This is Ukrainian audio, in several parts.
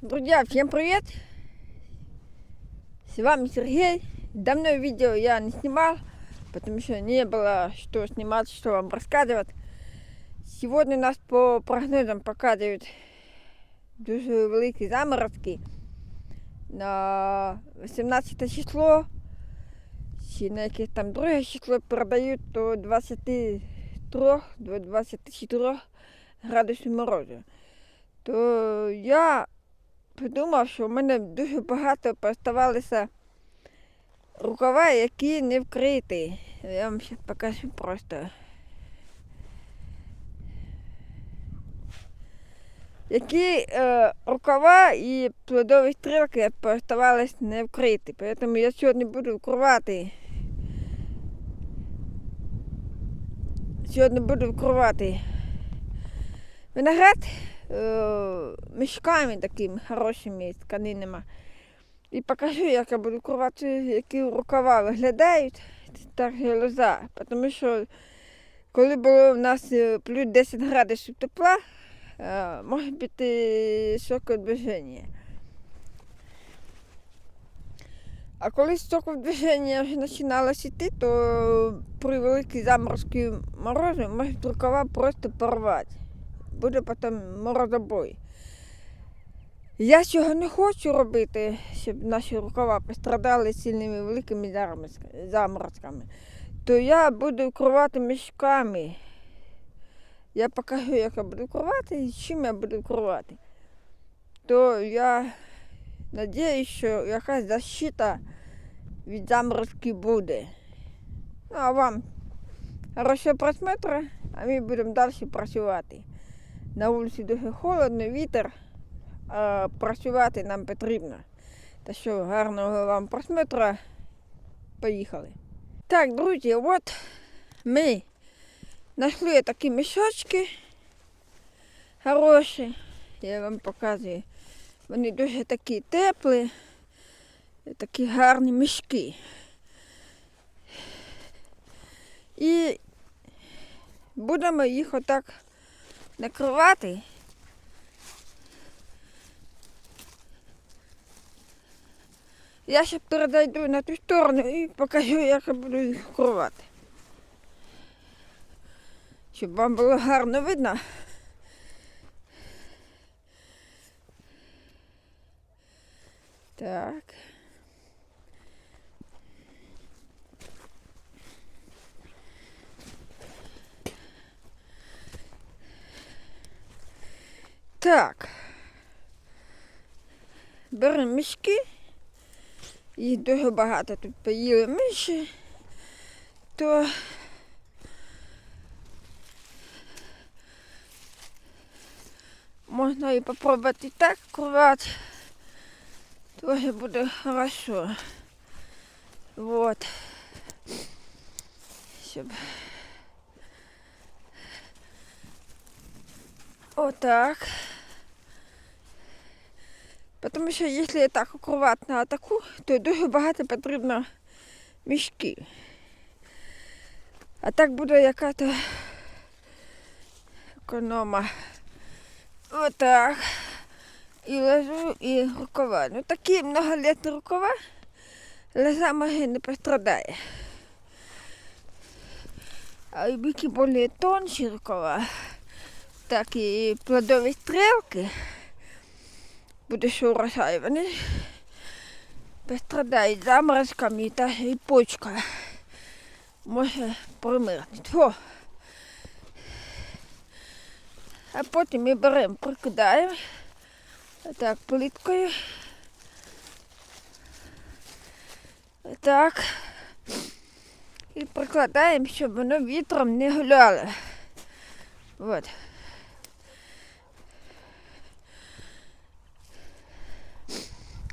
Друзья, всем привет! С вами Сергей. Давно видео я не снимал, потому что не было что снимать, что вам рассказывать. Сегодня нас по прогнозам показують дуже великі заморозки на 18 число. Чи на якесь там друге число передають до 23 до 24 градусів морозу. То я подумав, що в мене дуже багато поставалися рукава, які не вкриті. Я вам зараз покажу просто. Які е, рукава і плодові стрілки поставались не вкриті. Тому я сьогодні буду вкривати. Сьогодні буду вкривати виноград мішками такими хорошими тканинами. І покажу, як я буду курвати, які рукава виглядають. Так лоза. Тому що коли було в нас е, плюс 10 градусів тепла, е, може бути шокодвиження. А коли шокодвиження вже починалося йти, то при великій заморозці морозу можуть рукава просто порвати буде потім морозобой. Я цього не хочу робити, щоб наші рукава пострадали сильними великими заморозками. То я буду вкривати мішками. Я покажу, як я буду вкривати і чим я буду вкривати. То я сподіваюся, що якась защита від заморозки буде. Ну а вам хорошого просмотру, а ми будемо далі працювати. На вулиці дуже холодно, вітер, а працювати нам потрібно. Та що, гарного вам просмотру. Поїхали. Так, друзі, от ми знайшли такі мішочки хороші. Я вам показую. Вони дуже такі теплі, такі гарні мішки. І будемо їх отак накривати. Я ще передойду на ту сторону і покажу, як я буду їх крувати Щоб вам було гарно видно. Так. Так. Беремо мішки. Їх дуже багато тут поїли миші. То можна і попробувати так кувати. Тоже буде хорошо. Вот. Щоб Отак. Тому що якщо так укривати на таку, то дуже багато потрібно мішків. А так буде яка-то економа. Отак. І лежу, і рукава. Ну такі многолітні рукава, лежа може не пострадає. А які більш тонші рукава, так і плодові стрілки, буде урожай, вони пострадають заморозками та і почка може примерзнути. О. А потім ми беремо, прикидаємо так плиткою. Так. І прикладаємо, щоб воно вітром не гуляло. Вот.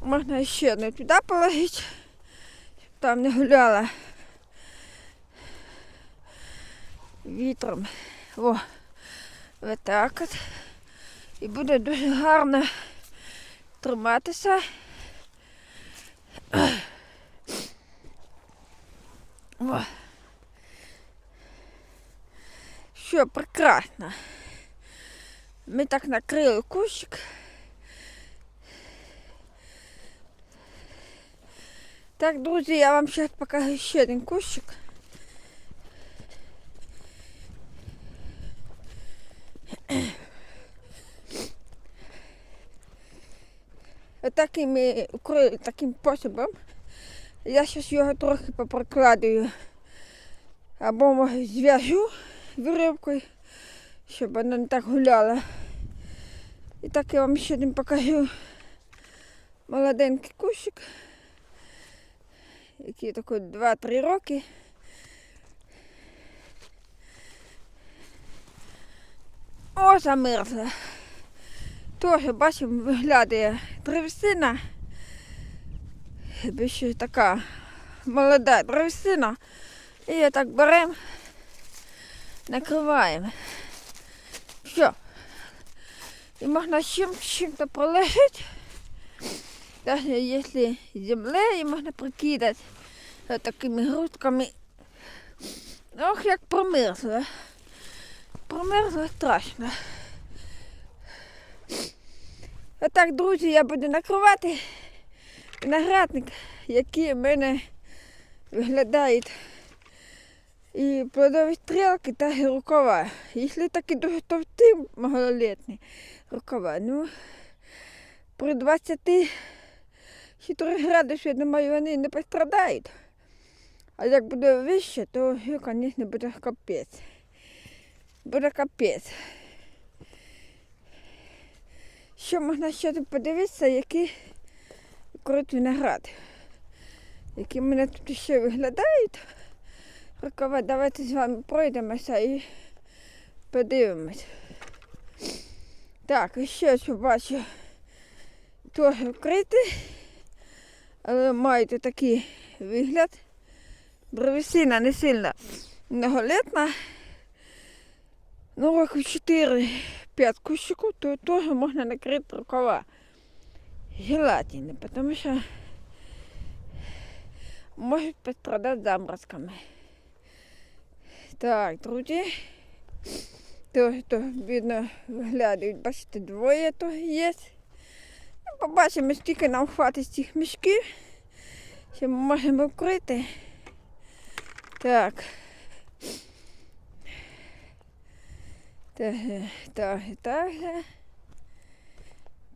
Можна ще одну туди положити, щоб там не гуляла вітром. О, ось так от. І буде дуже гарно триматися. О. Що, прекрасно. Ми так накрили кущик. Так, друзі, я вам зараз покажу ще один кущик. Отаким ми укрили таким способом. Я зараз його трохи попрокладую. Або може зв'яжу виривкою, щоб вона не так гуляла. І так я вам ще один покажу молоденький кущик, який такий 2-3 роки. О, замерзла. Теж бачимо, виглядає древесина. Більше така молода древесина. І я так беремо, накриваємо. Все. І можна чим, чим-то пролежить. Даже если землею можна прикидати такими грудками. Ох, як промерзло. Промерзло страшно. Отак, друзі, я буду накривати виноградник, який в мене виглядають і плодові стрілки та рукава. Якщо такі дуже товсті малолітні рукава, ну при 24 градусах, я думаю, вони не пострадають. А як буде вище, то, звісно, буде капець. Буде капець. Що можна ще подивитися, які крут виноград. Які мене тут ще виглядають. Рукава, давайте з вами пройдемося і подивимось. Так, і ще що бачу. Теж вкритий, але мають такий вигляд. Древесина не сильно многолітна. Ну, років 4-5 кущиків, то теж можна накрити рукава желательно, тому що можуть пострадати заморозками. Так, друзі. То, то видно, виглядають, бачите, двоє то є. Побачимо, скільки нам хватить цих мішків. Що ми можемо вкрити. Так. Так, так, так.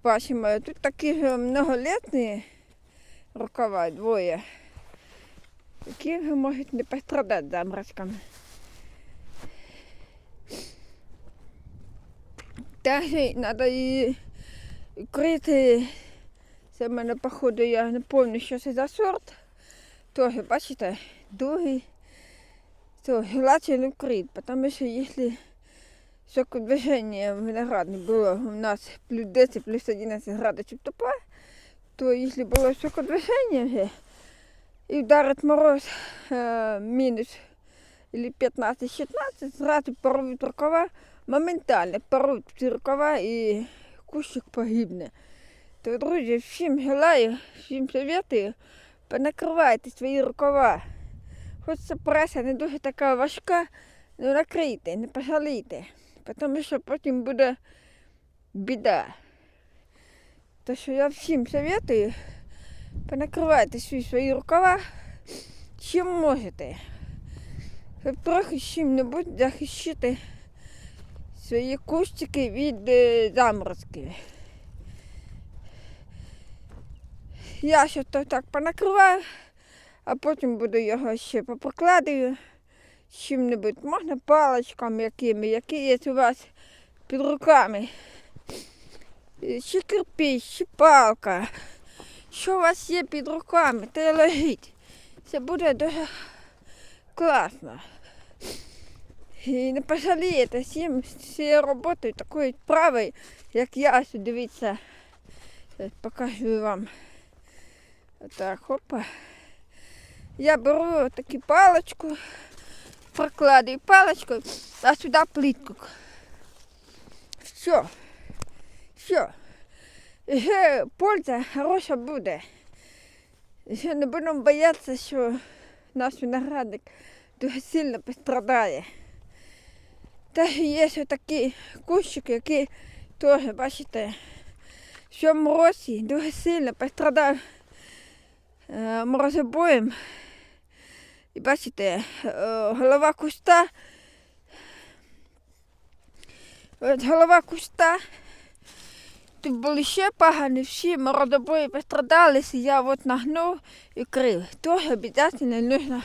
Бачимо, тут такі ж многолітні рукава, двоє. Які можуть не пострадати заморозками. Также треба її крити. Це в мене, походу, я не пам'ятаю, що це за сорт. Теж, бачите, довгий. То желательно вкрити, тому що якщо сокодвиження виноградне було у нас плюс 10, плюс 11 градусів тепла, то якщо було сокодвиження вже і вдарить мороз е, мінус или 15-16, зразу порвуть рукава, моментально порвуть рукава і кущик погибне. То, друзі, всім желаю, всім советую, понакривайте свої рукава. Хоч ця преса не дуже така важка, ну накрийте, не пожалійте, тому що потім буде біда. То що я всім советую, понакривайте всі свої рукава, чим можете. Щоб трохи чим-небудь захищити свої кущики від е, заморозків. Я ще то так понакриваю, а потім буду його ще попрокладаю чим-небудь. Можна паличками якими, які є у вас під руками. Е, Чи кирпич, чи палка. Що у вас є під руками, те й лежить. Це буде дуже класно. І не пожалієте всім цією роботою такою правою, як я ось дивіться. Зараз покажу вам. Отак, хопа. Я беру таку паличку, прокладаю паличку, а сюди плитку. Все. Все. Ще польза хороша буде. Ще не будемо боятися, що наш виноградник дуже сильно пострадає. Та є ще такі кущики, які теж, бачите, в цьому році дуже сильно пострадав е, морозобоєм. І бачите, е, голова куста. От голова куста. Тут були ще пагани, всі морозобої пострадалися, я от нагнув і крив. Тоже обов'язково нужно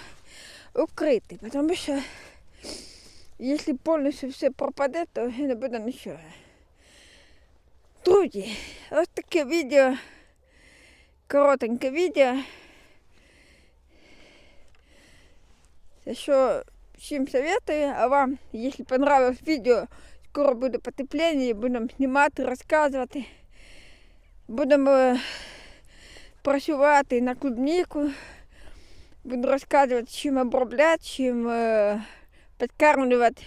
укрити, тому що якщо повністю все пропаде, то вже не буде нічого. Друзі, ось таке відео, коротеньке відео. Що всім советую, а вам, якщо понравилось відео, скоро буде потепління, будемо знімати, розказувати. Будемо е, працювати на клубніку. Буду розказувати, чим обробляти, чим підкармлювати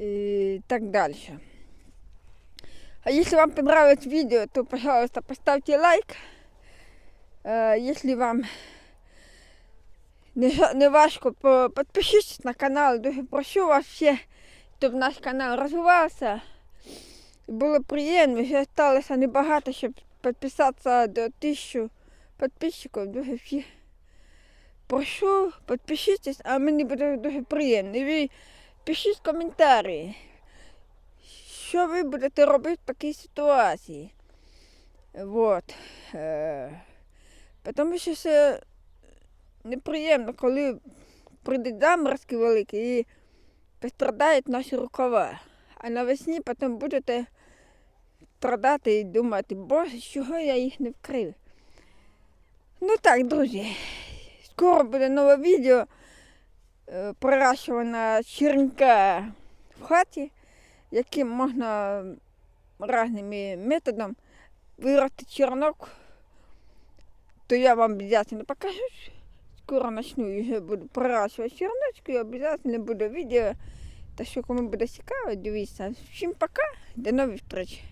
і так далі. А если вам понравилось видео, то, пожалуйста, поставьте лайк. Если вам не, важко, по- подпишитесь на канал. Дуже прошу вас всіх, щоб наш канал розвивався. Було приємно, ще залишилося небагато, щоб підписатися до тисячу підписчиків. Дуже всіх прошу, підпишіться, а мені буде дуже приємно. Ви пишіть коментарі. Що ви будете робити в такій ситуації? Вот. Е, Тому що це неприємно, коли прийдуть заморозки великі і пострадають наші рукава. А навесні потім будете страдати і думати, боже, чого я їх не вкрив. Ну так, друзі, скоро буде нове відео е, проращування черенка в хаті яким можна різними методом виростити чернок, то я вам обов'язково покажу. Скоро начну вже буду проращувати черночку і обов'язково буде відео. Та що кому буде цікаво, дивіться. Всім пока, до нових зустрічей.